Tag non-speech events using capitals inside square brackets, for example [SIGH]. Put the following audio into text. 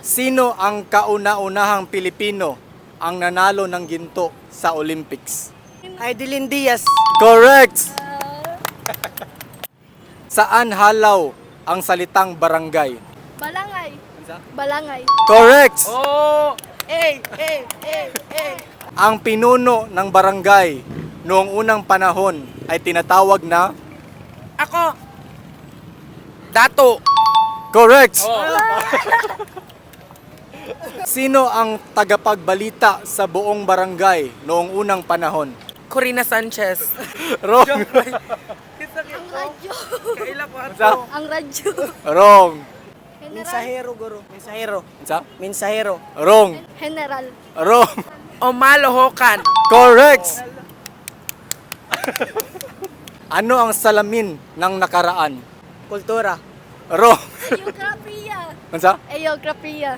Sino ang kauna-unahang Pilipino ang nanalo ng ginto sa Olympics? Idilin Diaz. Correct! [LAUGHS] Saan halaw ang salitang barangay? Balangay. Balangay. Correct! Oh! Eh, eh, eh, eh. Ang pinuno ng barangay noong unang panahon ay tinatawag na Ako. Dato. Correct! [LAUGHS] Sino ang tagapagbalita sa buong barangay noong unang panahon? Corina Sanchez. [LAUGHS] Wrong! Ang radyo. Kaila ko Sa? Ang radyo. Wrong! General. Mensahero, guro. Mensahero. Sa? Mensahero. Wrong! General. Wrong! Omalo Hokan. Correct! [LAUGHS] ano ang salamin ng nakaraan? Kultura. Wrong! Geographiya. Ano sa? Geographiya.